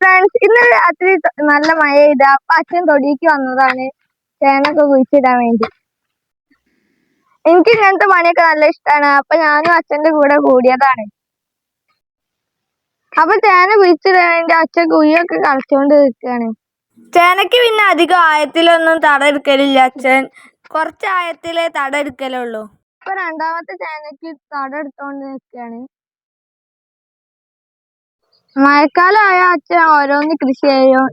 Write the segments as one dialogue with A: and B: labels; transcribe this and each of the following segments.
A: Friends ഇന്ന് രാത്രി നല്ല മഴ ഇത് അപ്പൊ അച്ഛൻ തൊടിക്ക് വന്നതാണ്. ചേനൊക്കെ കുഴിച്ചിടാൻ വേണ്ടി. എനിക്ക് ഇങ്ങനത്തെ പണിയൊക്കെ നല്ല ഇഷ്ടമാണ് അപ്പൊ ഞാനും അച്ഛന്റെ കൂടെ കൂടിയതാണ്. അപ്പൊ ചേന കുഴിച്ചിടാൻ വേണ്ടി അച്ഛൻ കുഴിയൊക്കെ കളിച്ചോണ്ട് നിൽക്കാണ് ചേനക്ക് പിന്നെ അധികം ആയത്തിലൊന്നും തട എടുക്കലില്ല അച്ഛൻ. കുറച്ച് ആയത്തിലേ തട എടുക്കലുള്ളൂ. ഇപ്പൊ രണ്ടാമത്തെ ചേനക്ക് തട എടുത്തോണ്ട് മഴക്കാലമായ അച്ഛൻ ഓരോന്ന് കൃഷി ചെയ്യും.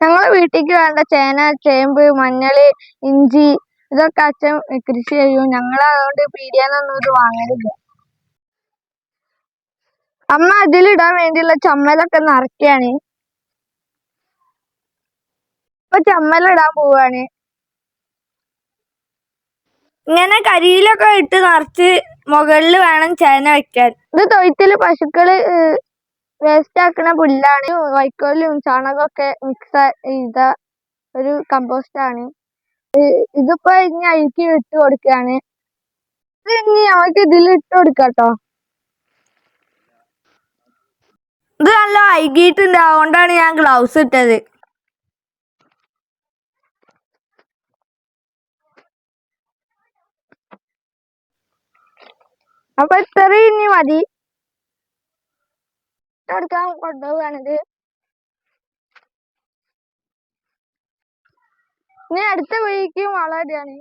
A: ഞങ്ങളെ വീട്ടിലേക്ക് വേണ്ട ചേന ചേമ്പ് മഞ്ഞൾ ഇഞ്ചി ഇതൊക്കെ അച്ഛൻ കൃഷി ചെയ്യും. ഞങ്ങൾ അതുകൊണ്ട് പീടിയാന്നൊന്നും ഇത് വാങ്ങലില്ല. അമ്മ അതിലിടാൻ വേണ്ടിയുള്ള ചമ്മലൊക്കെ നിറയ്ക്കാണ്. ഇപ്പൊ ചമ്മലിടാൻ പോവാണ്. ഇങ്ങനെ കരിയിലൊക്കെ ഇട്ട് നിറച്ച് മുകളിൽ വേണം ചേന വെക്കാൻ. ഇത് തൊഴുത്തിൽ പശുക്കൾ വേസ്റ്റ് ആക്കണ പുല്ലാണ്. വൈക്കോലും ചാണകമൊക്കെ മിക്സ് ചെയ്ത ഒരു കമ്പോസ്റ്റ് ആണ്. ഇതിപ്പോ ഇനി അഴുക്കി ഇട്ട് കൊടുക്കുകയാണ് ഇത് ഇനി നമുക്ക് ഇതിൽ ഇട്ട് കൊടുക്കാട്ടോ. ഇത് നല്ല വൈകിട്ടുണ്ട് അതുകൊണ്ടാണ് ഞാൻ ഗ്ലൗസ് ഇട്ടത്. അപ്പൊ ഇത്രയും ഇനി മതി. എടുക്കാൻ കൊണ്ടുപോവാണിത് ഇനി അടുത്ത കുഴിക്ക് വളരെയാണ്.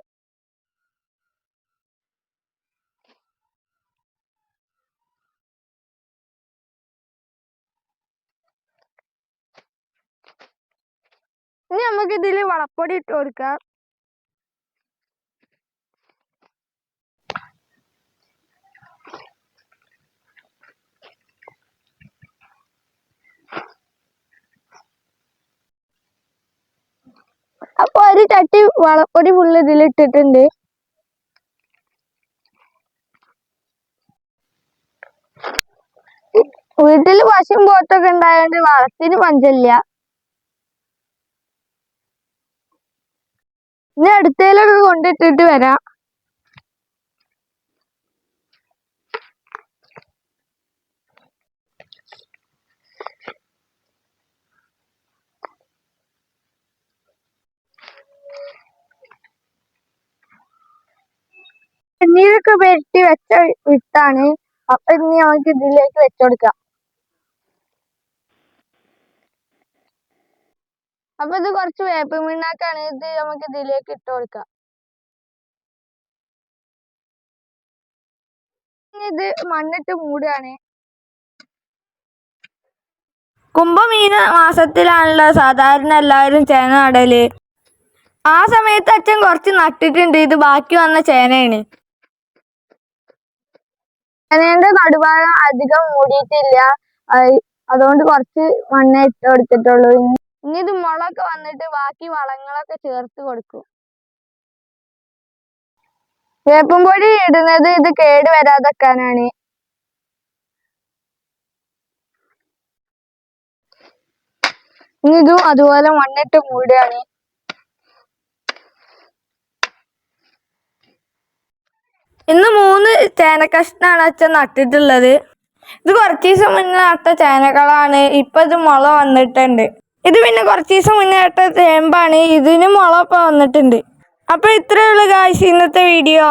A: ഇനി നമുക്ക് ഇതിൽ വളപ്പൊടി ഇട്ട് കൊടുക്കാം അപ്പൊ ഒരു തട്ടി വളപ്പൊടി ഫുള്ള് ഇതിലിട്ടിട്ടുണ്ട്. വീട്ടിൽ പശും പോത്തൊക്കെ ഉണ്ടായതുകൊണ്ട് വളത്തിന് പഞ്ചല്ല. ഇനി അടുത്തേലൊക്കെ കൊണ്ടിട്ടിട്ട് വരാം. നീരൊക്കെ വെട്ടി വെച്ച വിത്താണ്. അപ്പൊ ഇനി നമുക്ക് ഇതിലേക്ക് വെച്ചുകൊടുക്കാം അപ്പൊ ഇത് കുറച്ച് വേപ്പിൻ പിണ്ണാക്കാണ്. ഇത് നമുക്ക് ഇതിലേക്ക് ഇട്ട് കൊടുക്കാം. ഇത് മണ്ണിട്ട് മൂടുകയാണ്. കുംഭമീന മാസത്തിലാണല്ലോ സാധാരണ എല്ലാവരും ചേന നടൽ. ആ സമയത്ത് അച്ഛൻ കുറച്ച് നട്ടിട്ടുണ്ട്. ഇത് ബാക്കി വന്ന ചേനയാണ്. ചേനേന്റെ നടുഭാഗം അധികം മൂടിയിട്ടില്ല. അതുകൊണ്ട് കുറച്ച് മണ്ണേ ഇട്ട് കൊടുത്തിട്ടുള്ളൂ. ഇനി ഇത് മുളൊക്കെ വന്നിട്ട് ബാക്കി വളങ്ങളൊക്കെ ചേർത്ത് കൊടുക്കും. വേപ്പും പൊടി ഇടുന്നത് ഇത് കേട് വരാതെക്കാനാണ്. ഇനി ഇതും അതുപോലെ മണ്ണിട്ട് മൂടുകയാണ്. ഇന്ന് മൂന്ന് ചേന കഷ്ണാണ് അച്ഛൻ നട്ടിട്ടുള്ളത്. ഇത് കുറച്ച് ദിവസം മുന്നേ നട്ട ചേനകളാണ്. ഇപ്പൊ ഇത് മുള വന്നിട്ടുണ്ട്. ഇത് പിന്നെ കുറച്ച് ദിവസം മുന്നേ നട്ട ചേമ്പാണ്. ഇതിന് മുള ഇപ്പൊ വന്നിട്ടുണ്ട്. അപ്പൊ ഉള്ളൂ കാശ് ഇന്നത്തെ വീഡിയോ